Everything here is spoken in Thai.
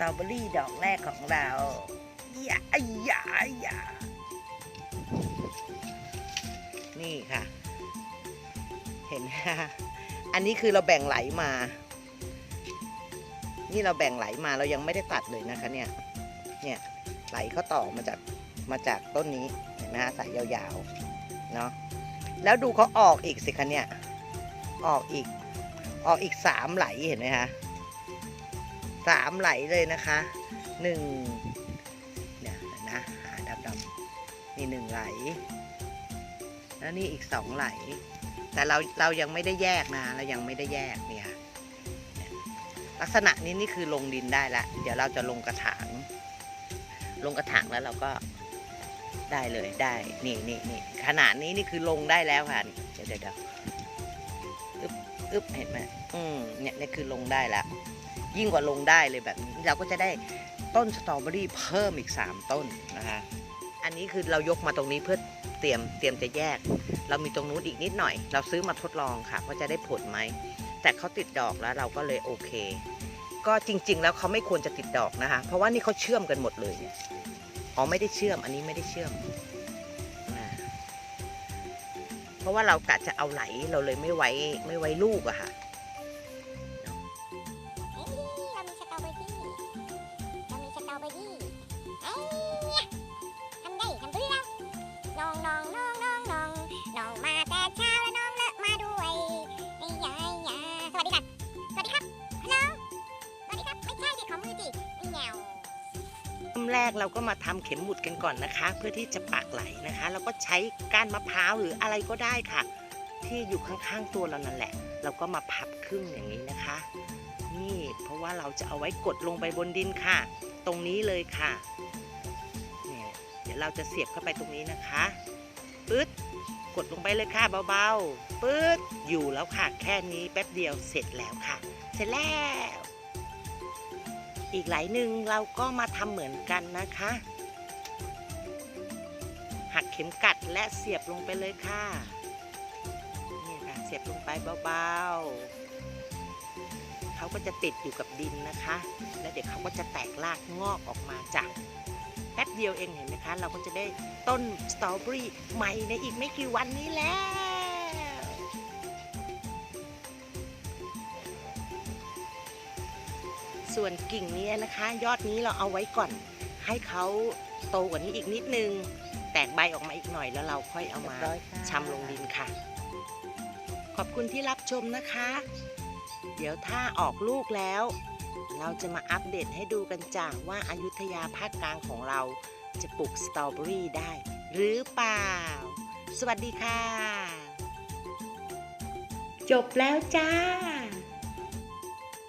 รอเบอรี่ดอกแรกของเราอย่าอย่าอย่านี่ค่ะ เห็นไหมคะอันนี้คือเราแบ่งไหลมา นี่เราแบ่งไหลมาเรายังไม่ได้ตัดเลยนะคะเนี่ย เนี่ยไหลเขาต่อมาจากมาจากต้นนี้เห็นไหมฮะสายยาวๆเนาะแล้วดูเขาออกอีกสิคะเนี่ย ออกอีก ออกอีกสามไหลเห็นไหมคะ สามไหลเลยนะคะหนึ่งเนี่ยนะหาดำดำนี่หนึ่งไหล แล้วนี่อีกสองไหล แต่เราเรายังไม่ได้แยกนะเรายังไม่ได้แยกเนี่ยลักษณะนี้นี่คือลงดินได้ละเดี๋ยวเราจะลงกระถาง ลงกระถางแล้วเราก็ได้เลยได้นี่นี่นี่ขนาดนี้นี่คือลงได้แล้วค่ะนี่เดี๋ยวเดี๋ยวเดี๋ยวอึ๊บอึ๊บเห็นไหมอืมเนี่ยนี่คือลงได้แล้ว ยิ่งกว่าลงได้เลยแบบนี้เราก็จะได้ต้นสตรอเบอรี่เพิ่มอีก 3 ต้นนะคะอันนี้คือเรายกมาตรงนี้เพื่อเตรียมเตรียมจะแยก เรามีตรงนู้นอีกนิดหน่อย เราซื้อมาทดลองค่ะว่าจะได้ผลไหมแต่เขาติดดอกแล้วเราก็เลยโอเค ก็จริง ๆ แล้วเขาไม่ควรจะติดดอกนะคะ เพราะว่านี่เขาเชื่อมกันหมดเลยเนี่ยอ๋อไม่ได้เชื่อมอันนี้ไม่ได้เชื่อมเพราะว่าเรากะจะเอาไหลเราเลยไม่ไว้ไม่ไว้ลูกอะค่ะ แรกเราก็มาทำเข็มหมุดกันก่อนนะคะ เพื่อที่จะปักไหลนะคะแล้วก็ใช้ก้านมะพร้าวหรืออะไรก็ได้ค่ะ ที่อยู่ข้างๆตัวเรานั่นแหละ เราก็มาพับครึ่งอย่างนี้นะคะ นี่เพราะว่าเราจะเอาไว้กดลงไปบนดินค่ะ ตรงนี้เลยค่ะเนี่ยเดี๋ยวเราจะเสียบเข้าไปตรงนี้นะคะปึ๊ดกดลงไปเลยค่ะเบาๆปึ๊ดอยู่แล้วค่ะ แค่นี้แป๊บเดียวเสร็จแล้วค่ะ เสร็จแล้ว อีกหลายหนึ่งเราก็มาทำเหมือนกันนะคะ หักเข็มกัดและเสียบลงไปเลยค่ะ นี่ค่ะ เสียบลงไปเบาๆ เขาก็จะติดอยู่กับดินนะคะ แล้วเดี๋ยวเขาก็จะแตกรากงอกออกมาจากแป๊บเดียวเองเห็นไหมคะ เราก็จะได้ต้นสตรอเบอรี่ใหม่ในอีกไม่กี่วันนี้แล้ว ส่วนกิ่งนี้นะคะ ยอดนี้เราเอาไว้ก่อน ให้เขาโตกว่านี้อีกนิดนึง แตกใบออกมาอีกหน่อยแล้วเราค่อยเอามาชำลงดินค่ะ ขอบคุณที่รับชมนะคะ เดี๋ยวถ้าออกลูกแล้ว เราจะมาอัปเดตให้ดูกันจ้าว่าอายุทยาภาคกลางของเราจะปลูกสตรอเบอรี่ได้ หรือเปล่า สวัสดีค่ะ จบแล้วจ้า